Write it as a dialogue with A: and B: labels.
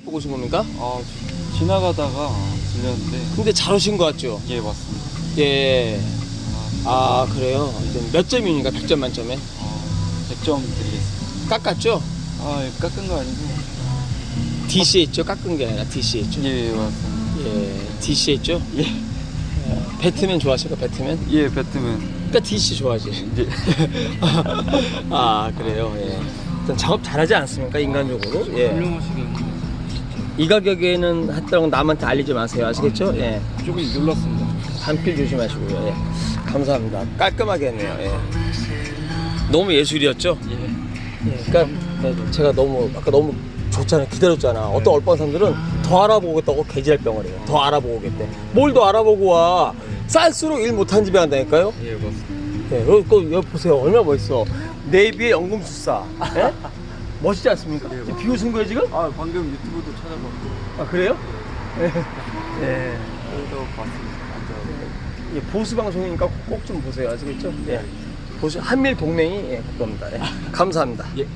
A: 보고 오신 겁니까?
B: 아, 지- 지나가다가 들렸는데
A: 근데 잘 오신 것 같죠?
B: 예 맞습니다.
A: 예.
B: 아,
A: 아 그래요? 몇 점입니까? 100점 만점에?
B: 어, 100점 드리겠습니다.
A: 깎았죠?
B: 아, 이거 깎은 거 아니고?
A: DC 했죠? 깎은 게 아니라 DC 했죠?
B: 예, 예 맞습니다.
A: 예. DC 했죠?
B: 예,
A: 배트맨 좋아하실까? 배트맨?
B: 예 배트맨.
A: 그러니까 DC 좋아하지.
B: 이제
A: 아 그래요? 예. 일단 작업 잘하지 않습니까? 인간적으로? 예.
B: 훌륭하시겠네요.
A: 이 가격에는 했다고 남한테 알리지 마세요. 아시겠죠? 예.
B: 조금 놀랐습니다.
A: 반필 조심하시고요. 예. 감사합니다. 깔끔하게 했네요. 예. 너무 예술이었죠?
B: 예.
A: 예. 그러니까 네, 제가 너무 아까 너무 좋잖아요. 기다렸잖아. 어떤 얼뻔 사람들은 더 알아보겠다고 개지랄 병을 해요. 더 알아보고 오겠대. 뭘 더 알아보고 와. 쌀수록 일 못한 집에 간다니까요?
B: 예 맞습니다.
A: 예. 여기, 그, 여기 보세요. 얼마나 멋있어. 네이비의 연금술사. 예? 멋있지 않습니까?
B: 예,
A: 지금 비웃은 거예요, 지금?
B: 아 방금 유튜브도 찾아봤고
A: 아, 그래요? 예. 예.
B: 그래서 봤습니다.
A: 예, 보수 방송이니까 꼭 좀 보세요. 아시겠죠? 예. 보수 한밀 동맹이 예, 그겁니다. 예. 감사합니다.
B: 예.